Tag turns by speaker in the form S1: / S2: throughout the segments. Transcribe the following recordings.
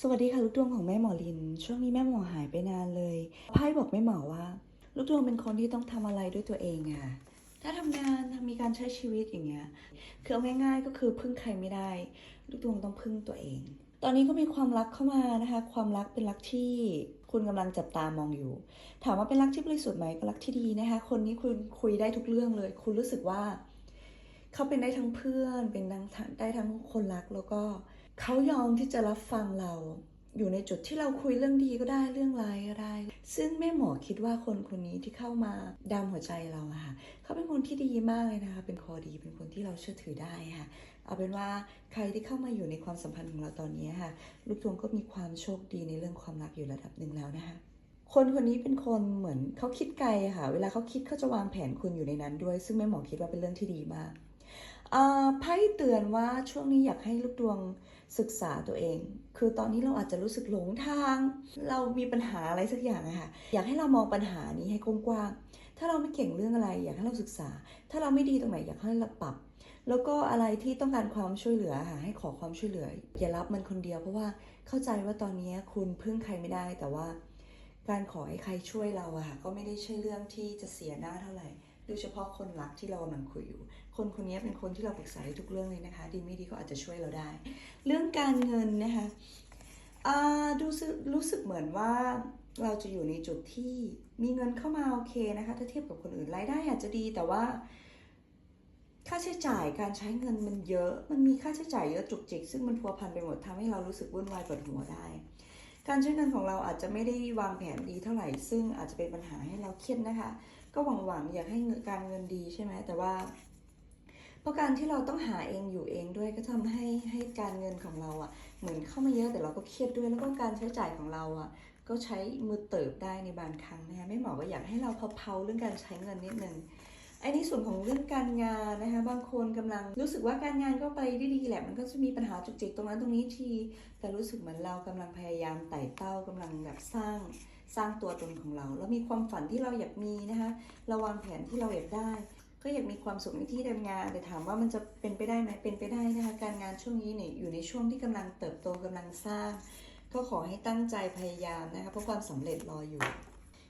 S1: สวัสดีค่ะลูกดวงของแม่หมอลิน ช่วงนี้แม่หมอหายไปนานเลยไพ่บอกแม่หมอว่า ลูกดวงเป็นคนที่ต้องทำอะไรด้วยตัวเองอะถ้าทำงานมีการใช้ชีวิตอย่างเงี้ยคือเอาง่ายๆก็คือพึ่งใครไม่ได้ ลูกดวงต้องพึ่งตัวเอง ตอนนี้ก็มีความรักเข้ามานะคะ ความรักเป็นรักที่คุณกำลังจับตามองอยู่ ถามว่าเป็นรักที่บริสุทธิ์ไหมก็รักที่ดีนะคะ คนนี้คุณคุยได้ทุกเรื่องเลย คุณรู้สึกว่า เขาเป็นได้ทั้งเพื่อน เป็นได้ทั้งคนรักแล้วก็ เขายอมที่จะรับฟังเรา อยู่ในจุดที่เราคุยเรื่องดีก็ได้เรื่องร้ายก็ได้ ซึ่งแม่หมอคิดว่าคนคนนี้ที่เข้ามาดามหัวใจเราค่ะ เขาเป็นคนที่ดีมากเลยนะคะ เป็นคอดี เป็นคนที่เราเชื่อถือได้ค่ะ เอาเป็นว่าใครที่เข้ามาอยู่ในความสัมพันธ์ของเราตอนนี้ค่ะ ลูกดวงก็มีความโชคดีในเรื่องความรักอยู่ระดับหนึ่งแล้วนะคะคนคนนี้เป็นคนเหมือนเขาคิดไกลค่ะ เวลาเขาคิดเขาจะวางแผนคุณอยู่ในนั้นด้วย ซึ่งแม่หมอคิดว่าเป็นเรื่องที่ดีมาก ไพ่เตือนว่าช่วงนี้อยากให้ลูกดวงศึกษาตัวเอง คือตอนนี้เราอาจจะรู้สึกหลงทาง เรามีปัญหาอะไรสักอย่างอะค่ะ อยากให้เรามองปัญหานี้ให้กว้างๆ ถ้าเราไม่เก่งเรื่องอะไร อยากให้เราศึกษา ถ้าเราไม่ดีตรงไหนอยากให้เราปรับ แล้วก็อะไรที่ต้องการความช่วยเหลือค่ะให้ขอความช่วยเหลือ อย่ารับมันคนเดียวเพราะว่าเข้าใจว่าตอนนี้คุณพึ่งใครไม่ได้ แต่ว่า การขอให้ใครช่วยเราอะค่ะก็ไม่ได้ใช่เรื่องที่จะเสียหน้าเท่าไหร่โดยเฉพาะคนรักที่เรากำลังคุยอยู่ คนคนนี้เป็นคนที่เราปรึกษาทุกเรื่องเลยนะคะ ดีไม่ดีก็อาจจะช่วยเราได้ เรื่องการเงินนะคะดูสึกรู้สึกเหมือนว่าเราจะอยู่ในจุดที่มีเงินเข้ามาโอเคนะคะ ถ้าเทียบกับคนอื่นรายได้อาจจะดีแต่ว่า ค่าใช้จ่ายการใช้เงินมันเยอะ มันมีค่าใช้จ่ายเยอะจุกจิกซึ่งมันพัวพันไปหมดทำให้เรารู้สึกวุ่นวายปวดหัวได้ การใช้เงินของเราอาจจะไม่ได้วางแผนดีเท่าไหร่ ซึ่งอาจจะเป็นปัญหาให้เราเครียดนะคะ ก็หวังหวังๆอยากให้เงินการเงินดีใช่ไหมแต่ว่า ราะการที่เราต้องหาเองอยู่เองด้วยก็ทำให้ให้การเงินของเราอะ่ะ เหมือนเข้ามาเยอะแต่เราก็เครียดด้วย แล้วก็การใช้จ่ายของเราอะ่ะ ก็ใช้มือเติบได้ในบางครั้งนะคะไม่หมอก็อยากให้เราเผาๆเรื่องการใช้เงินนิดนึงไอ้ในส่วนของเรื่องการงานนะคะบางคนกำลังรู้สึกว่าการงานก็ไปได้ดีแหละ มันก็จะมีปัญหาจุกจิกตรงนั้นตรงนี้ที แต่รู้สึกเหมือนเรากำลังพยายามไต่เต้ากำลังแบบสร้างสร้างตัวตนของเราแล้วมีความฝันที่เราอยากมีนะคะเราวางแผนที่เราอยากได้ ก็อยากมีความสุขในที่ทำงานแต่ถามว่ามันจะเป็นไปได้ไหมเป็นไปได้นะคะการงานช่วงนี้เนี่ยอยู่ในช่วงที่กำลังเติบโตกำลังสร้าง ก็ขอให้ตั้งใจพยายามนะคะเพราะความสำเร็จรออยู่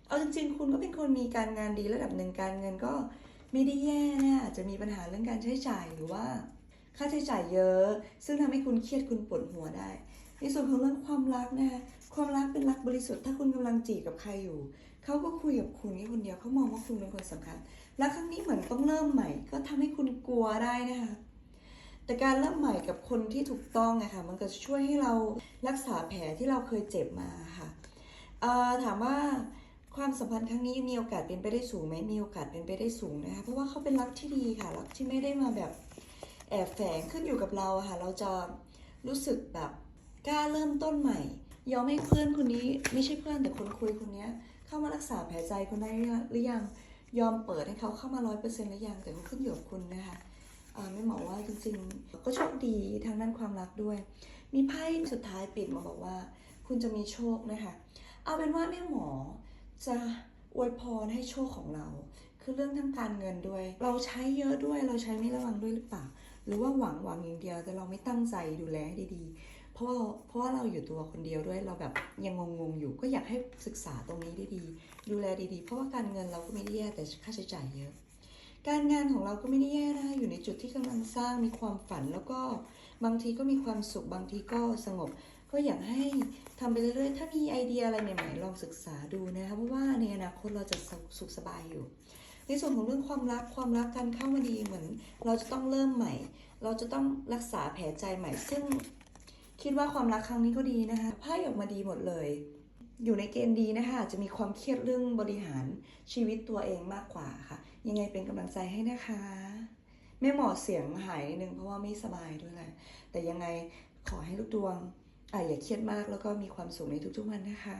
S1: เอาจริง ๆ คุณก็เป็นคนมีการงานดีระดับหนึ่งการเงินก็ไม่ได้แย่นะอาจจะมีปัญหาเรื่องการใช้จ่ายหรือว่า ค่าใช้จ่ายเยอะ ซึ่งทำให้คุณเครียดคุณปวดหัวได้ ในส่วนของเรื่องความรักนะคะความรักเป็นรักบริสุทธิ์ถ้าคุณกำลังจีบกับใครอยู่เขาก็คุยกับคุณแค่คนเดียวเขามองว่าคุณเป็นคนสำคัญ และครั้งนี้เหมือนต้องเริ่มใหม่ ก็ทำให้คุณกลัวได้นะคะแต่การเริ่มใหม่กับคนที่ถูกต้องอะคะมันก็จะช่วยให้เรารักษาแผลที่เราเคยเจ็บมาค่ะถามว่าความสัมพันธ์ครั้งนี้มีโอกาสเป็นไปได้สูงไหมมีโอกาสเป็นไปได้สูงนะคะเพราะว่าเขาเป็นรักที่ดีค่ะรักที่ไม่ได้มาแบบแอบแฝงขึ้นอยู่กับเราค่ะ เราจะรู้สึกแบบ กล้าเริ่มต้นใหม่ ยอมให้เพื่อนคนนี้ไม่ใช่เพื่อนแต่คนคุยคนนี้เข้ามารักษาแผลใจคนได้หรือยังยอมเปิดให้เขาเข้ามาร้อยเปอร์เซ็นต์หรือยังแต่ก็ขึ้นอยู่กับคุณนะคะไม่หมอว่าจริงๆ ก็โชคดีทางด้านความรักด้วย มีไพ่สุดท้ายปิดมาบอกว่า คุณจะมีโชคนะคะเอาเป็นว่าแม่หมอจะอวยพรให้โชคของเรา คือเรื่องทางการเงินด้วย เราใช้เยอะด้วยเราใช้ไม่ระวังด้วยหรือเปล่า หรือว่าหวังหวังอย่างเดียวแต่เราไม่ตั้งใจดูแลให้ดีๆ เพราะว่าเพราะว่าเราอยู่ตัวคนเดียวด้วยเราแบบยังงงๆอยู่ก็อยากให้ศึกษาตรงนี้ดีๆดูแลดีๆ เพราะว่าการเงินเราก็ไม่ได้แย่แต่ค่าใช้จ่ายเยอะ การงานของเราก็ไม่ได้แย่นะอยู่ในจุดที่กำลังสร้างมีความฝันแล้วก็บางทีก็มีความสุขบางทีก็สงบ ก็อยากให้ทำไปเรื่อยๆ ถ้ามีไอเดียอะไรใหม่ๆลองศึกษาดูนะคะเพราะว่าในอนาคตเราจะสุขสบายอยู่ในส่วนของเรื่องความรักความรักกันเข้ามาดีเหมือน เราจะต้องเริ่มใหม่ เราจะต้องรักษาแผลใจใหม่ ซึ่ง คิดว่าความรักครั้งนี้ก็ดีนะคะไพ่ออกมาดีหมดเลย อยู่ในเกณฑ์ดีนะคะจะมีความเครียดเรื่องบริหารชีวิตตัวเองมากกว่าค่ะ ยังไงเป็นกำลังใจให้นะคะแม่หมอเสียงหายนิดนึงเพราะว่าไม่สบายด้วยแหละ แต่ยังไงขอให้ลูกดวงอะอย่าเครียดมากแล้วก็มีความสุขในทุกๆวันนะคะ